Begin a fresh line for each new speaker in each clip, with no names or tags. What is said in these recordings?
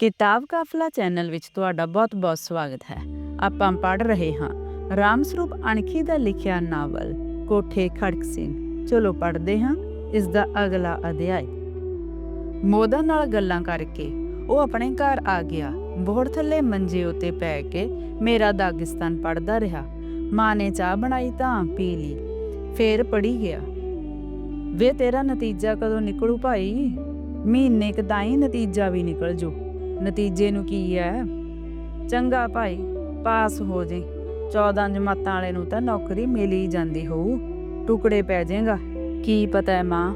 ਕਿਤਾਬ ਕਾਫਲਾ ਚੈਨਲ ਵਿੱਚ ਤੁਹਾਡਾ ਬਹੁਤ-ਬਹੁਤ ਸਵਾਗਤ ਹੈ। ਆਪਾਂ ਪੜ੍ਹ ਰਹੇ ਹਾਂ ਰਾਮ ਸਰੂਪ ਅਣਖੀ ਦਾ ਲਿਖਿਆ ਨਾਵਲ, ਕੋਠੇ ਖੜਕ ਸਿੰਘ। ਚਲੋ ਪੜ੍ਹਦੇ ਹਾਂ ਇਸ ਦਾ ਅਗਲਾ ਅਧਿਆਇ। ਮੋਦਾ ਨਾਲ ਗੱਲਾਂ ਕਰਕੇ ਉਹ ਆਪਣੇ ਘਰ ਆ ਗਿਆ। ਬੋੜ ਥੱਲੇ ਮੰਜੇ ਉੱਤੇ ਪੈ ਕੇ ਮੇਰਾ ਦਾਗਿਸਤਾਨ ਪੜਦਾ ਰਿਹਾ। ਮਾਂ ਨੇ ਚਾਹ ਬਣਾਈ ਤਾਂ ਪੀ ਲਈ, ਫੇਰ ਪੜੀ ਗਿਆ। ਵੇ ਤੇਰਾ ਨਤੀਜਾ ਕਦੋਂ ਨਿਕਲੂ ਭਾਈ? ਮਹੀਨੇ ਕਦਾਈ ਨਤੀਜਾ ਵੀ ਨਿਕਲ ਜੂ। ਨਤੀਜੇ ਨੂੰ ਕੀ ਹੈ? ਚੰਗਾ ਭਾਈ, ਪਾਸ ਹੋ ਜੇ। 14 ਜਮਾਤਾਂ ਵਾਲੇ ਨੂੰ ਤਾਂ ਨੌਕਰੀ ਮਿਲ ਹੀ ਜਾਂਦੀ ਹੋਊ। ਟੁਕੜੇ ਪੈ ਜਾਏਗਾ ਕੀ ਪਤਾ ਹੈ ਮਾਂ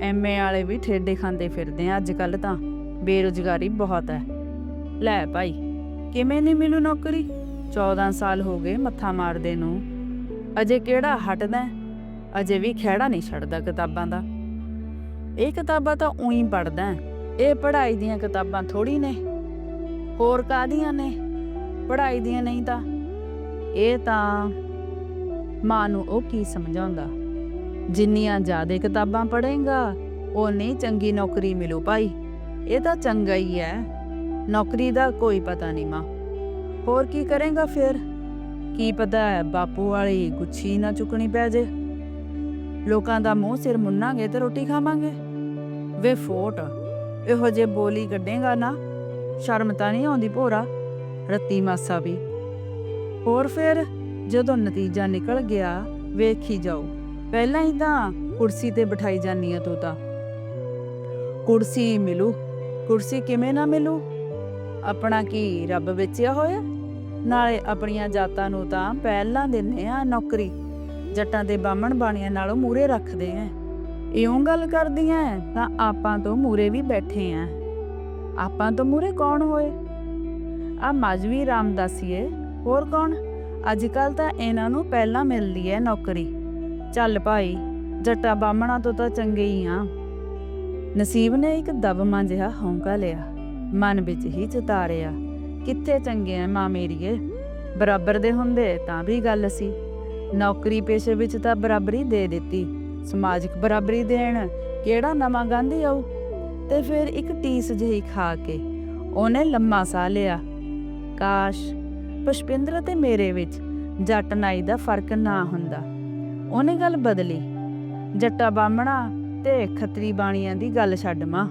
ਐਮਏ ਵਾਲੇ ਵੀ ਠੇਡੇ ਖਾਂਦੇ ਫਿਰਦੇ ਆ ਅੱਜ ਕੱਲ ਤਾਂ। ਬੇਰੁਜ਼ਗਾਰੀ ਬਹੁਤ ਹੈ। ਲੈ ਭਾਈ, ਕਿਵੇਂ ਨਹੀਂ ਮਿਲੂ ਨੌਕਰੀ? 14 ਸਾਲ ਹੋ ਗਏ ਮੱਥਾ ਮਾਰਦੇ ਨੂੰ। ਅਜੇ ਕਿਹੜਾ ਹਟਦਾ ਅਜੇ ਵੀ ਖਹਿੜਾ ਨਹੀਂ ਛੱਡਦਾ ਕਿਤਾਬਾਂ ਦਾ। ਇਹ ਕਿਤਾਬਾਂ ਤਾਂ ਉਹੀ ਪੜਦਾ ਇਹ ਪੜ੍ਹਾਈ ਦੀਆਂ ਕਿਤਾਬਾਂ ਥੋੜੀ ਨੇ। ਹੋਰ ਕਾਦੀਆਂ ਨੇ? ਪੜ੍ਹਾਈ ਦੀਆਂ ਨਹੀਂ ਤਾਂ। ਇਹ ਤਾਂ ਮਾਂ ਨੂੰ ਉਹ ਕੀ ਸਮਝਾਉਂਦਾ? ਜਿੰਨੀਆਂ ਜ਼ਿਆਦਾ ਕਿਤਾਬਾਂ ਪੜ੍ਹੇਗਾ ਨਹੀਂ ਚੰਗੀ ਨੌਕਰੀ ਮਿਲੂ ਭਾਈ। ਇਹ ਤਾਂ ਚੰਗਾ ਹੀ ਹੈ। ਨੌਕਰੀ ਦਾ ਕੋਈ ਪਤਾ ਨਹੀਂ ਮਾਂ। ਹੋਰ ਕੀ ਕਰੇਗਾ ਫਿਰ? ਕੀ ਪਤਾ ਹੈ, ਬਾਪੂ ਵਾਲੀ ਗੁੱਛੀ ਨਾ ਚੁੱਕਣੀ ਪੈ ਜੇ। ਲੋਕਾਂ ਦਾ ਮੂੰਹ ਸਿਰ ਮੁੰਨਾਂਗੇ ਤੇ ਰੋਟੀ ਖਾਵਾਂਗੇ। ਵੇ ਫੋਟ। ਇਹੋ ਜੇ ਬੋਲੀ ਕੱਢੇਗਾ ਨਾ, ਸ਼ਰਮ ਤਾਂ ਨਹੀਂ ਆਉਂਦੀ ਭੋਰਾ, ਰੱਤੀ ਮਾਸਾ ਵੀ। ਹੋਰ ਫਿਰ ਜਦੋਂ ਨਤੀਜਾ ਨਿਕਲ ਗਿਆ, ਵੇਖੀ ਜਾਓ। ਪਹਿਲਾਂ ਹੀ ਤਾਂ ਕੁਰਸੀ ਤੇ ਬਿਠਾਈ ਜਾਨੀ ਆ ਤੂੰ ਤਾਂ। ਕੁਰਸੀ ਮਿਲੂ, ਕੁਰਸੀ ਕਿਵੇਂ ਨਾ ਮਿਲੂ? ਆਪਣਾ ਕੀ ਰੱਬ ਵੇਚਿਆ ਹੋਇਆ? ਨਾਲੇ ਆਪਣੀਆਂ ਜਾਤਾਂ ਨੂੰ ਤਾਂ ਪਹਿਲਾਂ ਦਿੰਨੇ ਆ ਨੌਕਰੀ, ਜੱਟਾਂ ਦੇ ਬਾਹਮਣ ਬਾਣੀਆਂ ਨਾਲੋਂ ਮੂਰੇ ਰੱਖਦੇ ਆ। ਇਉਂ ਗੱਲ ਕਰਦੀਆਂ ਤਾਂ ਆਪਾਂ ਤੋਂ ਮੂਰੇ ਵੀ ਬੈਠੇ ਆ ਆਪਾਂ ਤੋਂ ਮੂਰੇ ਕੌਣ ਹੋਏ? ਆ ਮਜਵੀ ਰਾਮਦਾਸੀਏ, ਹੋਰ ਕੌਣ? ਅੱਜ ਕੱਲ ਤਾਂ ਇਹਨਾਂ ਨੂੰ ਪਹਿਲਾਂ ਮਿਲਦੀ ਹੈ ਨੌਕਰੀ। ਚੱਲ ਭਾਈ, ਜੱਟਾ ਬਾਹਮਣਾ ਤੋਂ ਤਾਂ ਚੰਗੇ ਹੀ ਆ। ਨਸੀਬ ਨੇ ਇੱਕ ਦਬਮਾ ਜਿਹਾ ਹੌਂਕਾ ਲਿਆ, ਮਨ ਵਿੱਚ ਹੀ ਚਤਾਰਿਆ ਕਿੱਥੇ ਚੰਗੇ ਆ ਮਾਂ ਮੇਰੀਏ? ਬਰਾਬਰ ਦੇ ਹੁੰਦੇ ਤਾਂ ਵੀ ਗੱਲ ਸੀ। ਨੌਕਰੀ ਪੇਸ਼ੇ ਵਿੱਚ ਤਾਂ ਬਰਾਬਰੀ ਦੇ ਦਿੱਤੀ। ਸਮਾਜਿਕ ਬਰਾਬਰੀ ਦੇਣ, ਕਿਹੜਾ ਨਵਾਂ ਗਾਂਧੀ ਆਊ? ਤੇ ਫਿਰ ਇੱਕ ਟੀਸ ਜਿਹੀ ਖਾ ਕੇ ਉਹਨੇ ਲੰਮਾ ਸਾਹ ਲਿਆ। ਕਾਸ਼ ਪੁਸ਼ਪਿੰਦਰ ਤੇ ਮੇਰੇ ਵਿੱਚ ਜੱਟ ਨਾਈ ਦਾ ਫ਼ਰਕ ਨਾ ਹੁੰਦਾ। ਉਹਨੇ ਗੱਲ ਬਦਲੀ। ਜੱਟਾ ਬਾਹਮਣਾ ਤੇ ਖੱਤਰੀ ਬਾਣੀਆਂ ਦੀ ਗੱਲ ਛੱਡ ਮਾਂ।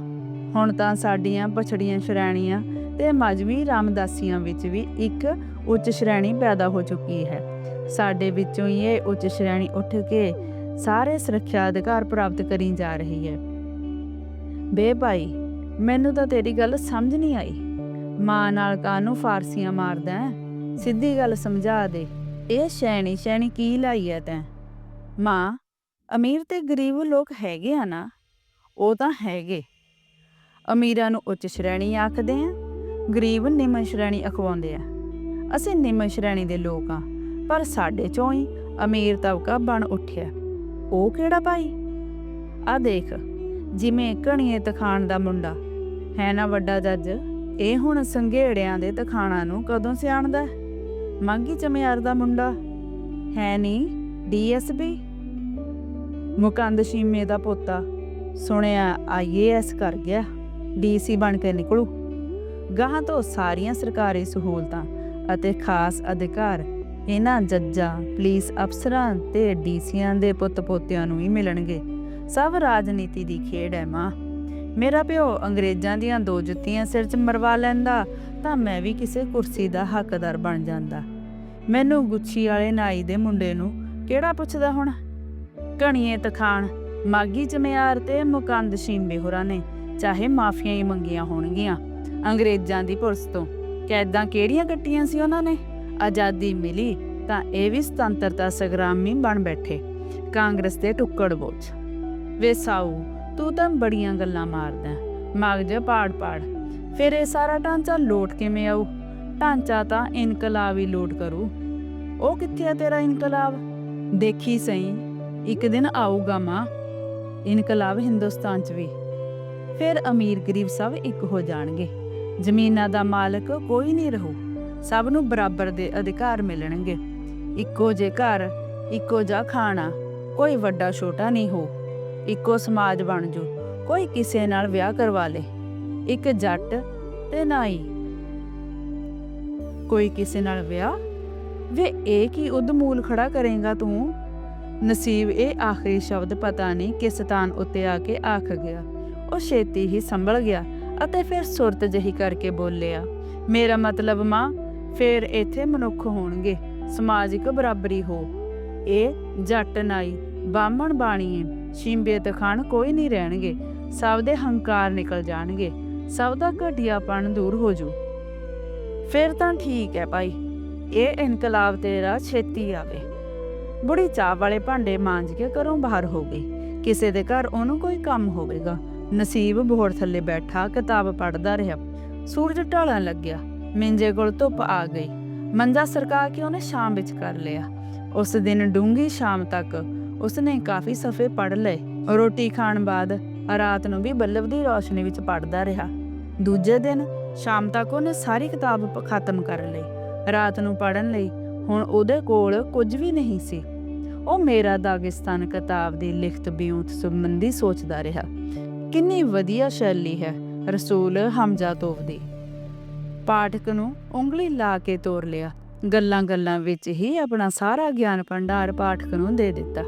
ਹੁਣ ਤਾਂ ਸਾਡੀਆਂ ਪਛੜੀਆਂ ਸ਼੍ਰੇਣੀਆਂ ਤੇ ਮਜਵੀ ਰਾਮਦਾਸੀਆਂ ਵਿੱਚ ਵੀ ਇੱਕ ਉੱਚ ਸ਼੍ਰੇਣੀ ਪੈਦਾ ਹੋ ਚੁੱਕੀ ਹੈ। ਸਾਡੇ ਵਿੱਚੋਂ ਹੀ ਇਹ ਉੱਚ ਸ਼੍ਰੇਣੀ ਉੱਠ ਕੇ ਸਾਰੇ ਸੁਰੱਖਿਆ ਅਧਿਕਾਰ ਪ੍ਰਾਪਤ ਕਰੀ ਜਾ ਰਹੀ ਹੈ। ਬੇ ਭਾਈ, ਮੈਨੂੰ ਤਾਂ ਤੇਰੀ ਗੱਲ ਸਮਝ ਨਹੀਂ ਆਈ। ਮਾਂ ਨਾਲ ਕਾਨੂੰ ਫਾਰਸੀਆਂ ਮਾਰਦਾ ਸਿੱਧੀ ਗੱਲ ਸਮਝਾ ਦੇ। ਇਹ ਸ਼ੈਣੀ ਸ਼ੈਣੀ ਕੀ ਲਾਈ ਐ ਤੈਂ? ਮਾਂ, ਅਮੀਰ ਤੇ ਗਰੀਬ ਲੋਕ ਹੈਗੇ ਆ ਨਾ? ਉਹ ਤਾਂ ਹੈਗੇ। ਅਮੀਰਾਂ ਨੂੰ ਉੱਚ ਸ਼੍ਰੇਣੀ ਆਖਦੇ ਆ, ਗਰੀਬ ਨਿਮਨ ਸ਼੍ਰੇਣੀ ਅਖਵਾਉਂਦੇ ਆ। ਅਸੀਂ ਨਿਮਨ ਸ਼੍ਰੇਣੀ ਦੇ ਲੋਕ ਆ, ਪਰ ਸਾਡੇ ਚੋਂ ਹੀ ਅਮੀਰ ਤਬਕਾ ਬਣ ਉੱਠਿਆ। ਉਹ ਕਿਹੜਾ ਭਾਈ? ਆ ਦੇਖ, ਜਿਵੇਂ ਕਣੀਏ ਤਖਾਣ ਦਾ ਮੁੰਡਾ। ਹੈ ਨਾ ਵੱਡਾ ਜੱਜ, ਇਹ ਹੁਣ ਸੰਘੇੜਿਆਂ ਦੇ ਤਖਾਣਾ ਨੂੰ ਕਦੋਂ ਸਿਆਣਦਾ ਮੰਗੀ ਚਮਿਆਰ ਦਾ ਮੁੰਡਾ। ਹੈ ਨਹੀਂ ਡੀਐਸਪੀ ਮੁਕੰਦ ਸ਼ੀਮੇ ਦਾ ਪੋਤਾ। ਸੁਣਿਆ ਆਈਏਐਸ ਕਰ ਗਿਆ ਡੀਸੀ ਬਣ ਕੇ ਨਿਕਲੂ। ਗਾਹਾਂ ਤੋਂ ਸਾਰੀਆਂ ਸਰਕਾਰੀ ਸਹੂਲਤਾਂ ਅਤੇ ਖਾਸ ਅਧਿਕਾਰ ਇਹਨਾਂ ਜੱਜਾਂ, ਪੁਲਿਸ ਅਫਸਰਾਂ ਤੇ ਡੀਸੀਆਂ ਦੇ ਪੁੱਤ ਪੋਤਿਆਂ ਨੂੰ ਹੀ ਮਿਲਣਗੇ। ਸਭ ਰਾਜਨੀਤੀ ਦੀ ਖੇਡ ਹੈ ਮਾਂ। ਮੇਰਾ ਪਿਓ ਅੰਗਰੇਜ਼ਾਂ ਦੀਆਂ ਦੋ ਜੁੱਤੀਆਂ ਸਿਰ 'ਚ ਮਰਵਾ ਲੈਂਦਾ, ਤਾਂ ਮੈਂ ਵੀ ਕਿਸੇ ਕੁਰਸੀ ਦਾ ਹੱਕਦਾਰ ਬਣ ਜਾਂਦਾ। ਮੈਨੂੰ ਗੁੱਛੀ ਵਾਲੇ ਨਾਈ ਦੇ ਮੁੰਡੇ ਨੂੰ ਕਿਹੜਾ ਪੁੱਛਦਾ ਹੁਣ? ਕਣੀਏ ਤਖਾਨ ਮਾਗੀ ਚਮਿਆਰ ਤੇ ਮੁਕੰਦ ਸ਼ੀਮੇ ਹੋਰਾਂ ਨੇ, ਚਾਹੇ ਮਾਫੀਆਂ ਹੀ ਮੰਗੀਆਂ ਹੋਣਗੀਆਂ, ਅੰਗਰੇਜ਼ਾਂ ਦੀ ਪੁਲਿਸ ਤੋਂ। ਕੈਦਾਂ ਕਿਹੜੀਆਂ ਕੱਟੀਆਂ ਸੀ ਉਹਨਾਂ ਨੇ? ਆਜ਼ਾਦੀ ਮਿਲੀ ਤਾਂ ਇਹ ਵੀ ਸੁਤੰਤਰਤਾ ਸੰਗਰਾਮੀ ਬਣ ਬੈਠੇ। ਕਾਂਗਰਸ ਦੇ ਟੁੱਕੜ ਬੋਝ। ਵੇ ਸਾਊ, ਤੂੰ ਤਾਂ ਬੜੀਆਂ ਗੱਲਾਂ ਮਾਰਦਾ ਮਗਜ ਪਾੜ ਪਾੜ। ਫਿਰ ਇਹ ਸਾਰਾ ਢਾਂਚਾ ਲੋਟ ਕਿਵੇਂ ਆਊ? ਢਾਂਚਾ ਤਾਂ ਇਨਕਲਾਬ ਹੀ ਲੋਟ ਕਰੂ। ਉਹ ਕਿੱਥੇ ਆ ਤੇਰਾ ਇਨਕਲਾਬ? ਦੇਖੀ ਸਹੀ, ਇੱਕ ਦਿਨ ਆਊਗਾ ਮਾਂ। ਇਨਕਲਾਬ ਹਿੰਦੁਸਤਾਨ 'ਚ ਵੀ। ਫਿਰ ਅਮੀਰ ਗਰੀਬ ਸਭ ਇੱਕ ਹੋ ਜਾਣਗੇ। ਜ਼ਮੀਨਾਂ ਦਾ ਮਾਲਕ ਕੋਈ ਨਹੀਂ ਰਹੂ। ਸਭ ਨੂੰ ਬਰਾਬਰ ਦੇ ਅਧਿਕਾਰ ਮਿਲਣਗੇ। ਇੱਕੋ ਜੇ ਘਰ, ਇੱਕੋ ਜਿਹਾ ਖਾਣਾ, ਕੋਈ ਵੱਡਾ ਛੋਟਾ ਨਹੀਂ ਹੋ। ਇੱਕੋ ਸਮਾਜ ਬਣ ਜੂ, ਕੋਈ ਕਿਸੇ ਨਾਲ ਵਿਆਹ ਕਰਵਾ ਲੇ। ਇੱਕ ਜੱਟ ਤੇ ਨਾਈ ਕੋਈ ਕਿਸੇ ਨਾਲ ਵਿਆਹ? ਵੇ, ਇਹ ਕੀ ਉਦਮੂਲ ਖੜਾ ਕਰੇਗਾ ਤੂੰ? ਨਸੀਬ ਇਹ ਆਖਰੀ ਸ਼ਬਦ ਪਤਾ ਨਹੀਂ ਕਿਸ ਤਾਨ ਉੱਤੇ ਆ ਕੇ ਆਖ ਗਿਆ। ਉਹ ਛੇਤੀ ਹੀ ਸੰਭਲ ਗਿਆ ਅਤੇ ਫਿਰ ਸੁਰਤ ਜਹੀ ਕਰਕੇ ਬੋਲਿਆ, ਮੇਰਾ ਮਤਲਬ ਮਾਂ ਫਿਰ ਇੱਥੇ ਮਨੁੱਖ ਹੋਣਗੇ। ਸਮਾਜਿਕ ਬਰਾਬਰੀ ਹੋ। ਇਹ ਜੱਟ ਨਾਈ, ਬਾਹਮਣ ਬਾਣੀਏ, ਸ਼ਿੰਬੇ ਤਖਾਨ ਕੋਈ ਨਹੀਂ ਰਹਿਣਗੇ। ਸਭ ਦੇ ਹੰਕਾਰ ਨਿਕਲ ਜਾਣਗੇ। ਸਭ ਦਾ ਘਟਿਆਪਣ ਦੂਰ ਹੋ ਜੂ। ਫਿਰ ਤਾਂ ਠੀਕ ਹੈ ਭਾਈ। ਇਹ ਇਨਕਲਾਬ ਤੇਰਾ ਛੇਤੀ ਆਵੇ। ਬੁੜੀ ਚਾਹ ਵਾਲੇ ਭਾਂਡੇ ਮਾਂਜ ਕੇ ਘਰੋਂ ਬਾਹਰ ਹੋ ਗਈ। ਕਿਸੇ ਦੇ ਘਰ ਉਹਨੂੰ ਕੋਈ ਕੰਮ ਹੋਵੇਗਾ। ਨਸੀਬ ਬੋੜ ਥੱਲੇ ਬੈਠਾ, ਕਿਤਾਬ ਪੜ੍ਹਦਾ ਰਿਹਾ। ਸੂਰਜ ਢਲਣ ਲੱਗਿਆ। ਮਿੰਜੇ ਕੋਲ ਧੁੱਪ ਆ ਗਈ। ਮੰਜਾ ਸਰਕਾ ਕੇ ਉਹਨੇ ਸ਼ਾਮ ਵਿੱਚ ਕਰ ਲਿਆ। ਉਸ ਦਿਨ ਡੂੰਗੀ ਸ਼ਾਮ ਤੱਕ ਉਸਨੇ ਕਾਫੀ ਸਫੇ ਪੜ ਲਏ। ਰੋਟੀ ਖਾਣ ਬਾਅਦ ਰਾਤ ਨੂੰ ਵੀ ਬੱਲਬ ਦੀ ਰੋਸ਼ਨੀ ਵਿੱਚ ਪੜ੍ਹਦਾ ਰਿਹਾ। ਦੂਜੇ ਦਿਨ ਸ਼ਾਮ ਤੱਕ ਉਹਨੇ ਸਾਰੀ ਕਿਤਾਬ ਖਤਮ ਕਰ ਲਈ। ਰਾਤ ਨੂੰ ਪੜਨ ਲਈ ਹੁਣ ਉਹਦੇ ਕੋਲ ਕੁਝ ਵੀ ਨਹੀਂ ਸੀ। ਉਹ ਮੇਰਾ ਦਾਗਿਸਤਾਨ ਕਿਤਾਬ ਦੀ ਲਿਖਤ ਬਿਉਂਤ ਸੰਬੰਧੀ ਸੋਚਦਾ ਰਿਹਾ। ਕਿੰਨੀ ਵਧੀਆ ਸ਼ੈਲੀ ਹੈ ਰਸੂਲ ਹਮਜ਼ਾ ਤੋਫ ਦੀ। ਪਾਠਕ ਨੂੰ ਉਂਗਲੀ ਲਾ ਕੇ ਤੋਰ ਲਿਆ। ਗੱਲਾਂ-ਗੱਲਾਂ ਵਿੱਚ ਹੀ ਆਪਣਾ ਸਾਰਾ ਗਿਆਨ ਭੰਡਾਰ ਪਾਠਕ ਨੂੰ ਦੇ ਦਿੱਤਾ।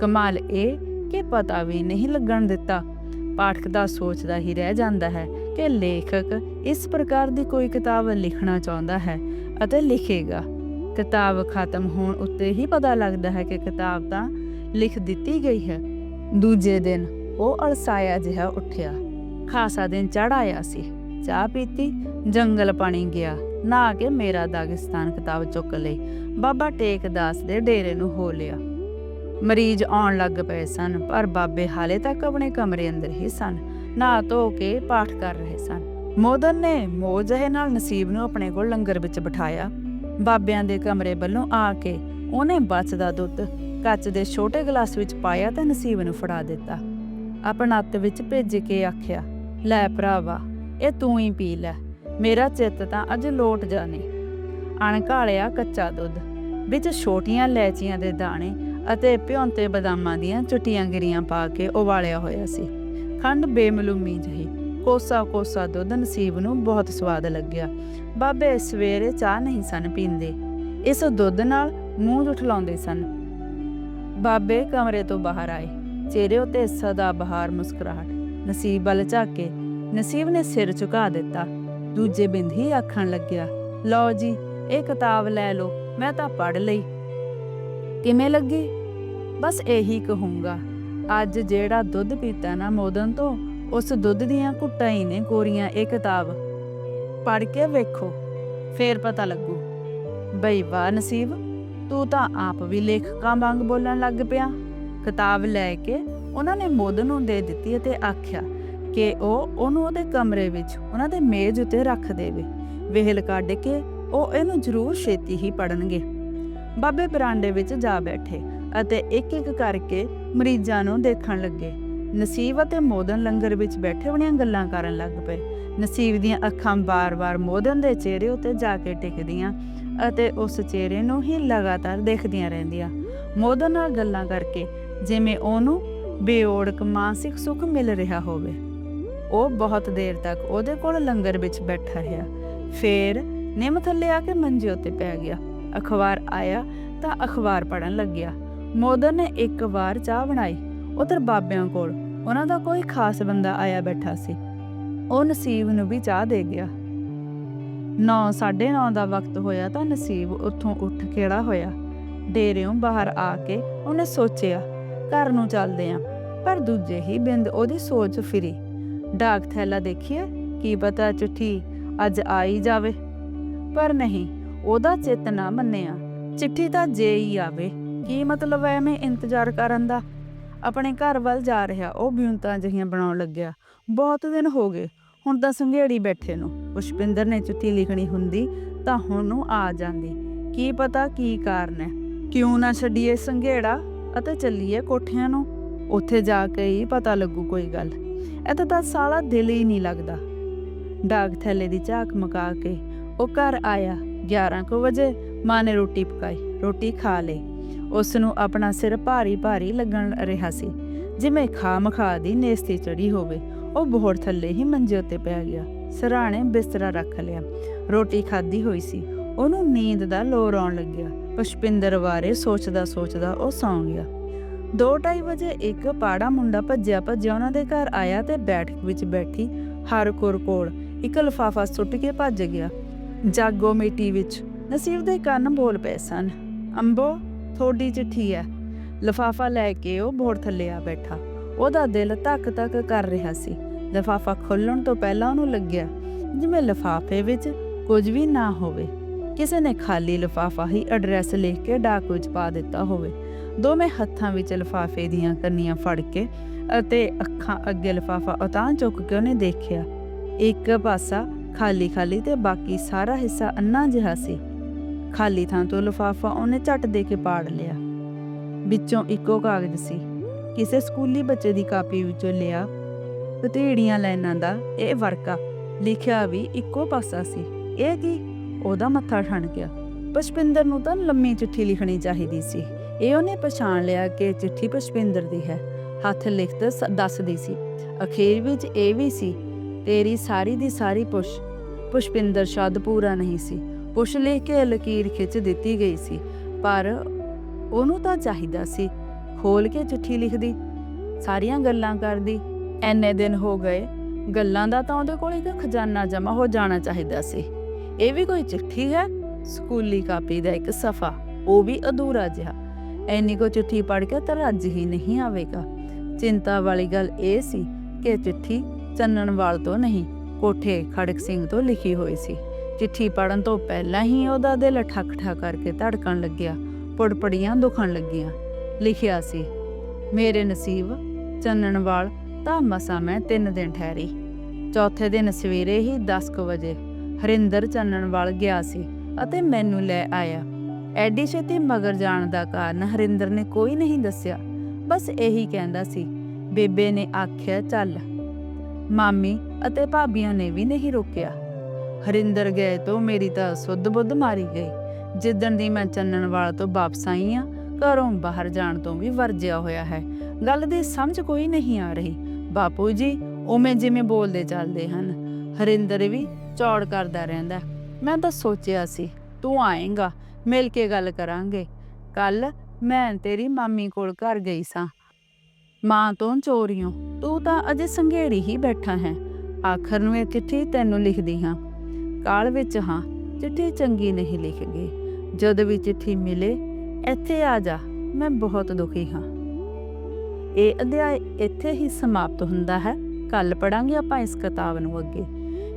ਕਮਾਲ ਇਹ ਕਿ ਪਤਾ ਵੀ ਨਹੀਂ ਲੱਗਣ ਦਿੱਤਾ। ਪਾਠਕ ਦਾ ਸੋਚਦਾ ਹੀ ਰਹਿ ਜਾਂਦਾ ਹੈ ਕਿ ਲੇਖਕ ਇਸ ਪ੍ਰਕਾਰ ਦੀ ਕੋਈ ਕਿਤਾਬ ਲਿਖਣਾ ਚਾਹੁੰਦਾ ਹੈ ਅਤੇ ਲਿਖੇਗਾ। ਕਿਤਾਬ ਖਤਮ ਹੋਣ ਉੱਤੇ ਹੀ ਪਤਾ ਲੱਗਦਾ ਹੈ ਕਿ ਕਿਤਾਬ ਤਾਂ ਲਿਖ ਦਿੱਤੀ ਗਈ ਹੈ। ਦੂਜੇ ਦਿਨ ਉਹ ਅਲਸਾਇਆ ਜਿਹਾ ਉੱਠਿਆ। ਖਾਸਾ ਦਿਨ ਚੜ ਆਇਆ ਸੀ। ਚਾਹ ਪੀਤੀ, ਜੰਗਲ ਪਾਣੀ ਗਿਆ। ਨਹਾ ਕੇ ਮੇਰਾ ਦਾਗਿਸਤਾਨ ਕਿਤਾਬ ਚੁੱਕ ਲਈ ਬਾਬਾ ਟੇਕ ਦਾਸ ਦੇ ਡੇਰੇ ਨੂੰ ਹੋ ਲਿਆ। ਮਰੀਜ਼ ਆਉਣ ਲੱਗ ਪਏ ਸਨ, ਪਰ ਬਾਬੇ ਹਾਲੇ ਤੱਕ ਆਪਣੇ ਕਮਰੇ ਅੰਦਰ ਹੀ ਸਨ। ਨਹਾ ਧੋ ਕੇ ਪਾਠ ਕਰ ਰਹੇ ਸਨ। ਮੋਦਨ ਨੇ ਮੋਜਹੇ ਨਾਲ ਨਸੀਬ ਨੂੰ ਆਪਣੇ ਕੋਲ ਲੰਗਰ ਵਿੱਚ ਬਿਠਾਇਆ। ਬਾਬਿਆਂ ਦੇ ਕਮਰੇ ਵੱਲੋਂ ਆ ਕੇ ਉਹਨੇ ਬਚਦਾ ਦੁੱਧ ਕੱਚ ਦੇ ਛੋਟੇ ਗਲਾਸ ਵਿੱਚ ਪਾਇਆ ਤੇ ਨਸੀਬ ਨੂੰ ਫੜਾ ਦਿੱਤਾ। ਆਪਣਾ ਹੱਥ ਵਿੱਚ ਭੇਜ ਕੇ ਆਖਿਆ, ਲੈ ਭਰਾਵਾ ਇਹ ਤੂੰ ਹੀ ਪੀ ਲੈ। ਮੇਰਾ ਚਿੱਤ ਤਾਂ ਅੱਜ ਲੋਟ ਜਾਣੇ। ਅਣਘਾਲਿਆ ਕੱਚਾ ਦੁੱਧ, ਵਿੱਚ ਛੋਟੀਆਂ ਲੈਚੀਆਂ ਦੇ ਦਾਣੇ ਅਤੇ ਭਿਉਂਤੇ ਬਦਾਮਾਂ ਦੀਆਂ ਚੁੱਟੀਆਂ ਗਿਰੀਆਂ ਪਾ ਕੇ ਉਬਾਲਿਆ ਹੋਇਆ ਸੀ। ਖੰਡ ਬੇਮਲੂਮੀ ਜਹੀ, ਕੋਸਾ ਕੋਸਾ ਦੁੱਧ ਨਸੀਬ ਨੂੰ ਬਹੁਤ ਸਵਾਦ ਲੱਗਿਆ। ਬਾਬੇ ਸਵੇਰੇ ਚਾਹ ਨਹੀਂ ਸਨ ਪੀਂਦੇ। ਇਸ ਦੁੱਧ ਨਾਲ ਮੂੰਹ ਜੁਠਲਾਉਂਦੇ ਸਨ। ਬਾਬੇ ਕਮਰੇ ਤੋਂ ਬਾਹਰ ਆਏ। ਚਿਹਰੇ ਉੱਤੇ ਸਦਾ ਬਹਾਰ ਮੁਸਕਰਾਹਟ, ਨਸੀਬ ਵੱਲ ਝਾਕੇ ਨਸੀਬ ਨੇ ਸਿਰ ਝੁਕਾ ਦਿੱਤਾ। ਦੂਜੇ ਬਿੰਦ ਹੀ ਆਖਣ ਲੱਗਿਆ, ਲਓ ਜੀ, ਇਹ ਕਿਤਾਬ ਲੈ ਲਓ, ਮੈਂ ਤਾਂ ਪੜ੍ਹ ਲਈ। ਕਿਵੇਂ ਲੱਗੀ? ਬਸ ਇਹੀ ਕਹੂੰਗਾ, ਅੱਜ ਜਿਹੜਾ ਦੁੱਧ ਪੀਤਾ ਨਾ ਮੋਦਨ ਤੋਂ, ਉਸ ਦੁੱਧ ਦੀਆਂ ਘੁੱਟਾਂ ਹੀ ਨੇ ਕੋਰੀਆਂ ਇਹ ਕਿਤਾਬ। ਪੜ੍ਹ ਕੇ ਵੇਖੋ, ਫੇਰ ਪਤਾ ਲੱਗੂ। ਬਈ ਵਾਹ ਨਸੀਬ, ਤੂੰ ਤਾਂ ਆਪ ਵੀ ਲੇਖਕਾਂ ਵਾਂਗ ਬੋਲਣ ਲੱਗ ਪਿਆ। ਕਿਤਾਬ ਲੈ ਕੇ ਉਹਨਾਂ ਨੇ ਮੋਦਨ ਨੂੰ ਦੇ ਦਿੱਤੀ ਅਤੇ ਆਖਿਆ ਕਿ ਉਹ ਉਹਨੂੰ ਉਹਦੇ ਕਮਰੇ ਵਿੱਚ, ਉਹਨਾਂ ਦੇ ਮੇਜ਼ ਉੱਤੇ ਰੱਖ ਦੇਵੇ। ਵੇਹਲ ਕੱਢ ਕੇ ਉਹ ਇਹਨੂੰ ਜ਼ਰੂਰ ਛੇਤੀ ਹੀ ਪੜਨਗੇ ਬਾਬੇ ਬਰਾਂਡੇ ਵਿੱਚ ਜਾ ਬੈਠੇ ਅਤੇ ਇੱਕ ਇੱਕ ਕਰਕੇ ਮਰੀਜ਼ਾਂ ਨੂੰ ਦੇਖਣ ਲੱਗੇ। ਨਸੀਬ ਅਤੇ ਮੋਦਨ ਲੰਗਰ ਵਿੱਚ ਬੈਠੇ ਬਣੀਆਂ ਗੱਲਾਂ ਕਰਨ ਲੱਗ ਪਏ। ਨਸੀਬ ਦੀਆਂ ਅੱਖਾਂ ਬਾਰ-ਬਾਰ ਮੋਦਨ ਦੇ ਚਿਹਰੇ ਉੱਤੇ ਜਾ ਕੇ ਟਿਕਦੀਆਂ ਅਤੇ ਉਸ ਚਿਹਰੇ ਨੂੰ ਹੀ ਲਗਾਤਾਰ ਦੇਖਦੀਆਂ ਰਹਿੰਦੀਆਂ। ਮੋਦਨ ਨਾਲ ਗੱਲਾਂ ਕਰਕੇ ਜਿਵੇਂ ਉਹਨੂੰ ਬੇਓੜਕ ਮਾਨਸਿਕ ਸੁੱਖ ਮਿਲ ਰਿਹਾ ਹੋਵੇ। ਉਹ ਬਹੁਤ ਦੇਰ ਤੱਕ ਉਹਦੇ ਕੋਲ ਲੰਗਰ ਵਿੱਚ ਬੈਠਾ ਰਿਹਾ। ਫੇਰ ਨਿੰਮ ਥੱਲੇ ਆ ਕੇ ਮੰਜੇ ਉੱਤੇ ਪੈ ਗਿਆ। ਅਖਬਾਰ ਆਇਆ ਤਾਂ ਅਖਬਾਰ ਪੜਨ ਲੱਗਿਆ। ਮੋਦਰ ਨੇ ਇੱਕ ਵਾਰ ਚਾਹ ਬਣਾਈ ਉਧਰ ਬਾਬਿਆਂ ਕੋਲ। ਉਹਨਾਂ ਦਾ ਕੋਈ ਖਾਸ ਬੰਦਾ ਆਇਆ ਬੈਠਾ ਸੀ। ਉਹ ਨਸੀਬ ਨੂੰ ਵੀ ਚਾਹ ਦੇ ਗਿਆ। 9:30 ਦਾ ਵਕਤ ਹੋਇਆ ਤਾਂ ਨਸੀਬ ਉੱਥੋਂ ਉੱਠ ਖੇੜਾ ਹੋਇਆ। ਡੇਰਿਓਂ ਬਾਹਰ ਆ ਕੇ ਉਹਨੇ ਸੋਚਿਆ, ਘਰ ਨੂੰ ਚੱਲਦੇ ਆਂ, ਪਰ ਦੂਜੇ ਹੀ ਬਿੰਦ ਉਹਦੀ ਸੋਚ ਫਿਰੀ। ਡਾਕ ਥੈਲਾ ਦੇਖੀਏ, ਕੀ ਪਤਾ ਚਿੱਠੀ ਅੱਜ ਆ ਜਾਵੇ। ਪਰ ਨਹੀਂ, ਉਹਦਾ ਚਿੱਤ ਨਾ ਮੰਨਿਆ। ਚਿੱਠੀ ਤਾਂ ਜੇ ਹੀ ਆਵੇ, ਕੀ ਮਤਲਬ ਐ ਮੈਂ ਇੰਤਜ਼ਾਰ ਕਰਨ ਦਾ? ਆਪਣੇ ਘਰ ਵੱਲ ਜਾ ਰਿਹਾ, ਉਹ ਬਿਉਂਤਾਂ ਜਹੀਆਂ ਬਣਾਉਣ ਲੱਗਿਆ। ਬਹੁਤ ਦਿਨ ਹੋ ਗਏ, ਹੁਣ ਤਾਂ ਸੰਘੇੜੀ ਬੈਠੇ ਨੂੰ। ਪੁਸ਼ਪਿੰਦਰ ਨੇ ਚਿੱਠੀ ਲਿਖਣੀ ਹੁੰਦੀ, ਤਾਂ ਹੁਣ ਨੂੰ ਆ ਜਾਂਦੀ। ਕੀ ਪਤਾ ਕੀ ਕਾਰਨ ਹੈ? ਕਿਉਂ ਨਾ ਛੱਡੀਏ ਸੰਘੇੜਾ ਅਤੇ ਚੱਲੀਏ ਕੋਠਿਆਂ ਨੂੰ? ਉੱਥੇ ਜਾ ਕੇ ਹੀ ਪਤਾ ਲੱਗੂ ਕੋਈ ਗੱਲ। ਇੱਥੇ ਤਾਂ ਸਾਲਾ ਦਿਲ ਹੀ ਨਹੀਂ ਲੱਗਦਾ। ਡਾਕ ਥੈਲੇ ਦੀ ਝਾਕ ਮਕਾ ਕੇ ਉਹ ਘਰ ਆਇਆ 11 ਕੁ ਵਜੇ ਮਾਂ ਨੇ ਰੋਟੀ ਪਕਾਈ, ਰੋਟੀ ਖਾ ਲਈ। ਉਸ ਨੂੰ ਆਪਣਾ ਸਿਰ ਭਾਰੀ ਭਾਰੀ ਲੱਗਣ ਰਿਹਾ ਸੀ। ਜਿਵੇਂ ਖਾਮ ਖਾ ਦੀ ਨੇਸਤੀ ਚੜੀ ਹੋਵੇ, ਉਹ ਬੋਹੜ ਥੱਲੇ ਹੀ ਮੰਜੇ ਉੱਤੇ ਪੈ ਗਿਆ। ਸਰਾਣੇ ਬਿਸਤਰਾ ਰੱਖ ਲਿਆ। ਰੋਟੀ ਖਾਧੀ ਹੋਈ ਸੀ। ਉਹਨੂੰ ਨੀਂਦ ਦਾ ਲੋਰ ਆਉਣ ਲੱਗਿਆ। ਪੁਸ਼ਪਿੰਦਰ ਬਾਰੇ ਸੋਚਦਾ ਸੋਚਦਾ ਉਹ ਸੌਂ ਗਿਆ। 2:30 ਵਜੇ ਇੱਕ ਪਾੜਾ ਮੁੰਡਾ ਭੱਜਿਆ ਭੱਜਿਆ ਉਹਨਾਂ ਦੇ ਘਰ ਆਇਆ ਤੇ ਬੈਠਕ ਵਿੱਚ ਬੈਠੀ ਹਰਕੁਰ ਕੋਲ ਇੱਕ ਲਫਾਫਾ ਸੁੱਟ ਕੇ ਭੱਜ ਗਿਆ। ਜਾਗੋ ਮਿੱਟੀ ਵਿੱਚ, ਨਸੀਬ ਦੇ ਕੰਨ ਬੋਲ ਪਏ ਸਨ, ਅੰਬੋ, ਥੋੜੀ ਚਿੱਠੀ ਹੈ ਲਫਾਫਾ ਲੈ ਕੇ ਉਹ ਬੋਰ ਥੱਲੇ ਆ ਬੈਠਾ। ਉਹਦਾ ਦਿਲ ਧੱਕ ਧੱਕ ਕਰ ਰਿਹਾ ਸੀ। ਲਫਾਫਾ ਖੋਲਣ ਤੋਂ ਪਹਿਲਾਂ ਉਹਨੂੰ ਲੱਗਿਆ ਜਿਵੇਂ ਲਫਾਫੇ ਵਿੱਚ ਕੁਝ ਵੀ ਨਾ ਹੋਵੇ। ਕਿਸੇ ਨੇ ਖਾਲੀ ਲਫਾਫਾ ਹੀ ਐਡਰੈਸ ਲਿਖ ਕੇ ਡਾਕ ਵਿੱਚ ਪਾ ਦਿੱਤਾ ਹੋਵੇ। ਦੋਵੇਂ ਹੱਥਾਂ ਵਿੱਚ ਲਫਾਫੇ ਦੀਆਂ ਕੰਨੀਆਂ ਫੜ ਕੇ ਅਤੇ ਅੱਖਾਂ ਅੱਗੇ ਲਫਾਫਾ ਉਤਾਂ ਚੁੱਕ ਕੇ ਉਹਨੇ ਦੇਖਿਆ। ਇੱਕ ਪਾਸਾ ਖਾਲੀ ਖਾਲੀ ਤੇ ਬਾਕੀ ਸਾਰਾ ਹਿੱਸਾ ਅੰਨਾ ਜਿਹਾ ਸੀ। ਖਾਲੀ ਥਾਂ ਤੋਂ ਲਫਾਫਾ ਉਹਨੇ ਝੱਟ ਦੇ ਕੇ ਪਾੜ ਲਿਆ। ਵਿੱਚੋਂ ਇੱਕੋ ਕਾਗਜ਼ ਸੀ। ਕਿਸੇ ਸਕੂਲੀ ਬੱਚੇ ਦੀ ਕਾਪੀ ਵਿੱਚੋਂ ਲਿਆ। ਪਤੀੜੀਆਂ ਲਾਈਨਾਂ ਦਾ ਇਹ ਵਰਕਾ ਲਿਖਿਆ ਵੀ ਇੱਕੋ ਪਾਸਾ ਸੀ। ਇਹ ਕੀ? ਉਹਦਾ ਮੱਥਾ ਠਣ ਗਿਆ। ਪੁਸ਼ਪਿੰਦਰ ਨੂੰ ਤਾਂ ਲੰਮੀ ਚਿੱਠੀ ਲਿਖਣੀ ਚਾਹੀਦੀ ਸੀ। ਇਹ ਉਹਨੇ ਪਛਾਣ ਲਿਆ ਕਿ ਚਿੱਠੀ ਪੁਸ਼ਪਿੰਦਰ ਦੀ ਹੈ। ਹੱਥ ਲਿਖਤ ਦੱਸਦੀ ਸੀ, ਅਖੀਰ ਵਿੱਚ ਇਹ ਵੀ ਸੀ, ਤੇਰੀ ਸਾਰੀ ਦੀ ਸਾਰੀ ਪੁਸ਼। ਪੁਸ਼ਪਿੰਦਰ ਸ਼ਬਦ ਪੂਰਾ ਨਹੀਂ ਸੀ। ਪੁਸ਼ ਲਿਖ ਕੇ ਲਕੀਰ ਖਿੱਚ ਦਿੱਤੀ ਗਈ ਸੀ, ਪਰ ਉਹਨੂੰ ਤਾਂ ਚਾਹੀਦਾ ਸੀ, ਖੋਲ ਕੇ ਚਿੱਠੀ ਲਿਖਦੀ, ਸਾਰੀਆਂ ਗੱਲਾਂ ਕਰਦੀ। ਐਨੇ ਦਿਨ ਹੋ ਗਏ, ਗੱਲਾਂ ਦਾ ਤਾਂ ਉਹਦੇ ਕੋਲ ਇੱਕ ਖਜ਼ਾਨਾ ਜਮਾ ਹੋ ਜਾਣਾ ਚਾਹੀਦਾ ਸੀ। ਇਹ ਵੀ ਕੋਈ ਚਿੱਠੀ ਹੈ? ਸਕੂਲੀ ਕਾਪੀ ਦਾ ਇੱਕ ਸਫਾ, ਉਹ ਵੀ ਅਧੂਰਾ ਜਿਹਾ। ਐਨੀ ਕੋ ਚਿੱਠੀ ਪੜ੍ਹ ਕੇ ਤਾਂ ਰੱਜ ਹੀ ਨਹੀਂ ਆਵੇਗਾ। ਚਿੰਤਾ ਵਾਲੀ ਗੱਲ ਇਹ ਸੀ ਕਿ ਚਿੱਠੀ ਚੰਨਣਵਾਲ ਤੋਂ ਨਹੀਂ, ਕੋਠੇ ਖੜਕ ਸਿੰਘ ਤੋਂ ਲਿਖੀ ਹੋਈ ਸੀ। ਚਿੱਠੀ ਪੜਨ ਤੋਂ ਪਹਿਲਾਂ ਹੀ ਉਹਦਾ ਦਿਲ ਠੱਕ ਠੱਕ ਕਰਕੇ ਧੜਕਣ ਲੱਗਿਆ, ਪੁੜਪੜੀਆਂ ਦੁਖਣ ਲੱਗੀਆਂ। ਲਿਖਿਆ ਸੀ, ਮੇਰੇ ਨਸੀਬ ਚੰਨਣਵਾਲ ਤਾਂ ਮਸਾਂ ਮੈਂ ਤਿੰਨ ਦਿਨ ਠਹਿਰੀ। ਚੌਥੇ ਦਿਨ ਸਵੇਰੇ ਹੀ 10 ਕੁ ਵਜੇ ਹਰਿੰਦਰ ਚੰਨਣਵਾਲ ਗਿਆ ਸੀ ਅਤੇ ਮੈਨੂੰ ਲੈ ਆਇਆ। ਐਡੀ ਛੇਤੀ ਮਗਰ ਜਾਣ ਦਾ ਕਾਰਨ ਹਰਿੰਦਰ ਨੇ ਕੋਈ ਨਹੀਂ ਦੱਸਿਆ। ਬਸ ਇਹੀ ਕਹਿੰਦਾ ਸੀ, ਬੇਬੇ ਨੇ ਆਖਿਆ, ਚੱਲ। ਮਾਮੀ ਅਤੇ ਭਾਬੀਆਂ ਨੇ ਵੀ ਨਹੀਂ ਰੋਕਿਆ। ਹਰਿੰਦਰ ਗਏ ਤੋਂ ਮੇਰੀ ਤਾਂ ਸੁੱਧ ਬੁੱਧ ਮਾਰੀ ਗਈ। ਜਿੱਦਣ ਦੀ ਮੈਂ ਚੰਨਣਵਾਲ ਤੋਂ ਵਾਪਸ ਆਈ ਆ, ਘਰੋਂ ਬਾਹਰ ਜਾਣ ਤੋਂ ਵੀ ਵਰਜਿਆ ਹੋਇਆ ਹੈ। ਗੱਲ ਦੀ ਸਮਝ ਕੋਈ ਨਹੀਂ ਆ ਰਹੀ। ਬਾਪੂ ਜੀ, ਉਵੇਂ ਜਿਵੇਂ ਬੋਲਦੇ ਚੱਲਦੇ ਹਨ। ਹਰਿੰਦਰ ਵੀ ਚੌੜ ਕਰਦਾ ਰਹਿੰਦਾ ਮੈਂ ਤਾਂ ਸੋਚਿਆ ਸੀ, ਤੂੰ ਆਏਗਾ, ਮਿਲ ਕੇ ਗੱਲ ਕਰਾਂਗੇ। ਕੱਲ ਮੈਂ ਤੇਰੀ ਮਾਮੀ ਕੋਲ ਘਰ ਗਈ ਸਾਂ। ਮਾਂ ਤੋਂ ਚੋਰੀਆਂ ਤੂੰ ਤਾਂ ਅਜੇ ਸੰਘੇੜੀ ਹੀ ਬੈਠਾ ਹੈ। ਆਖਰ ਨੂੰ ਇਹ ਚਿੱਠੀ ਤੈਨੂੰ ਲਿਖਦੀ ਹਾਂ। ਕਾਲ ਵਿੱਚ ਹਾਂ, ਚਿੱਠੀ ਚੰਗੀ ਨਹੀਂ ਲਿਖ ਗਈ ਜਦ ਵੀ ਚਿੱਠੀ ਮਿਲੇ, ਇੱਥੇ ਆ ਜਾ, ਮੈਂ ਬਹੁਤ ਦੁਖੀ ਹਾਂ। ਇਹ ਅਧਿਆਇ ਇੱਥੇ ਹੀ ਸਮਾਪਤ ਹੁੰਦਾ ਹੈ। ਕੱਲ ਪੜਾਂਗੇ ਆਪਾਂ ਇਸ ਕਿਤਾਬ ਨੂੰ ਅੱਗੇ।